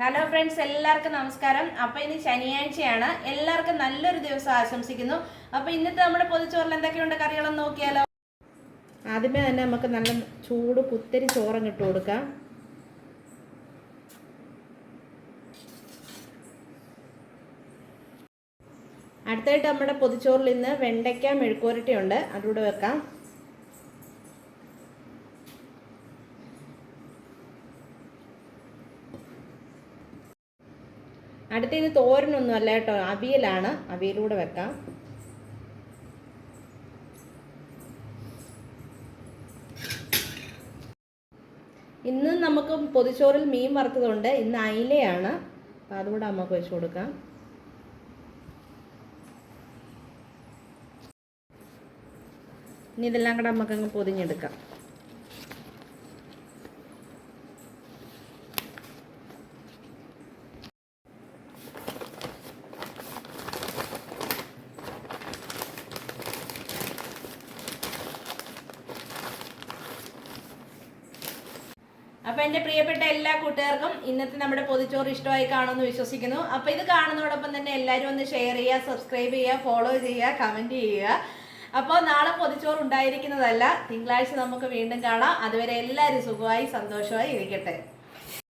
Hello friends എല്ലാവർക്കും നമസ്കാരം. അപ്പൊ ഇന്ന് ശനിയാഴ്ചയാണ്. എല്ലാവർക്കും നല്ലൊരു ദിവസം ആശംസിക്കുന്നു. അപ്പൊ ഇന്നത്തെ നമ്മുടെ പൊതുച്ചോറിൽ എന്തൊക്കെയുണ്ട്? കറികളെന്ന് നോക്കിയാലോ? ആദ്യമേ തന്നെ നമുക്ക് നല്ല ചൂട് കുത്തരി ചോറും ഇട്ട് കൊടുക്കാം. അടുത്തായിട്ട് നമ്മുടെ പൊതിച്ചോറിൽ ഇന്ന് വെണ്ടയ്ക്ക മെഴുക്കുവരട്ടിയുണ്ട്. അതുകൂടെ വെക്കാം. അടുത്ത ഇനി തോരനൊന്നും അല്ല കേട്ടോ. അവിയലാണ്. അവിയലൂടെ വെക്കാം. ഇന്ന് നമുക്ക് പൊതിച്ചോറിൽ മീൻ വറുത്തതുണ്ട്. ഇന്ന് അയിലയാണ്. അതുകൂടെ നമുക്ക് വെച്ച് കൊടുക്കാം. ഇനി ഇതെല്ലാം കൂടെ നമുക്കങ്ങ് പൊതിഞ്ഞെടുക്കാം. അപ്പൊ എന്റെ പ്രിയപ്പെട്ട എല്ലാ കൂട്ടുകാർക്കും ഇന്നത്തെ നമ്മുടെ പൊതിച്ചോറ് ഇഷ്ടമായി കാണുമെന്ന് വിശ്വസിക്കുന്നു. അപ്പൊ ഇത് കാണുന്നതോടൊപ്പം തന്നെ എല്ലാവരും ഒന്ന് ഷെയർ ചെയ്യുക സബ്സ്ക്രൈബ് ചെയ്യുക ഫോളോ ചെയ്യുക കമന്റ് ചെയ്യുക. അപ്പോൾ നാളെ പൊതിച്ചോറ് ഉണ്ടായിരിക്കുന്നതല്ല തിങ്കളാഴ്ച നമുക്ക് വീണ്ടും കാണാം. അതുവരെ എല്ലാവരും സുഖമായി സന്തോഷമായി ഇരിക്കട്ടെ.